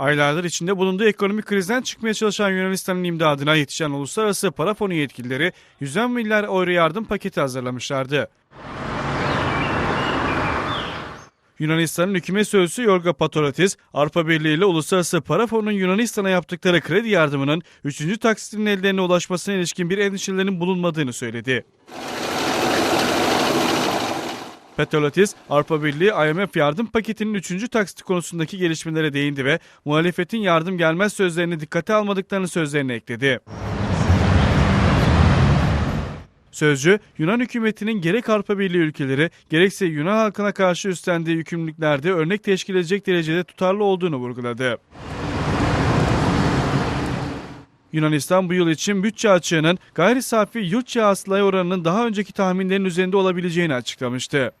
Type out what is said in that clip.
Aylardır içinde bulunduğu ekonomik krizden çıkmaya çalışan Yunanistan'ın imdadına yetişen uluslararası para fonu yetkilileri 110 milyar euro yardım paketi hazırlamışlardı. Yunanistan'ın hükümet sözcüsü Yorga Patoratis, Avrupa Birliği ile Uluslararası Para Fonu'nun Yunanistan'a yaptıkları kredi yardımının 3. taksitinin ellerine ulaşmasına ilişkin bir endişelerinin bulunmadığını söyledi. Petolatis, Avrupa Birliği IMF yardım paketinin 3. taksiti konusundaki gelişmelere değindi ve muhalefetin yardım gelmez sözlerini dikkate almadıklarını sözlerine ekledi. Sözcü, Yunan hükümetinin gerek Avrupa Birliği ülkeleri gerekse Yunan halkına karşı üstlendiği yükümlülüklerde örnek teşkil edecek derecede tutarlı olduğunu vurguladı. Yunanistan bu yıl için bütçe açığının gayri safi yurt hasılaya oranının daha önceki tahminlerin üzerinde olabileceğini açıklamıştı.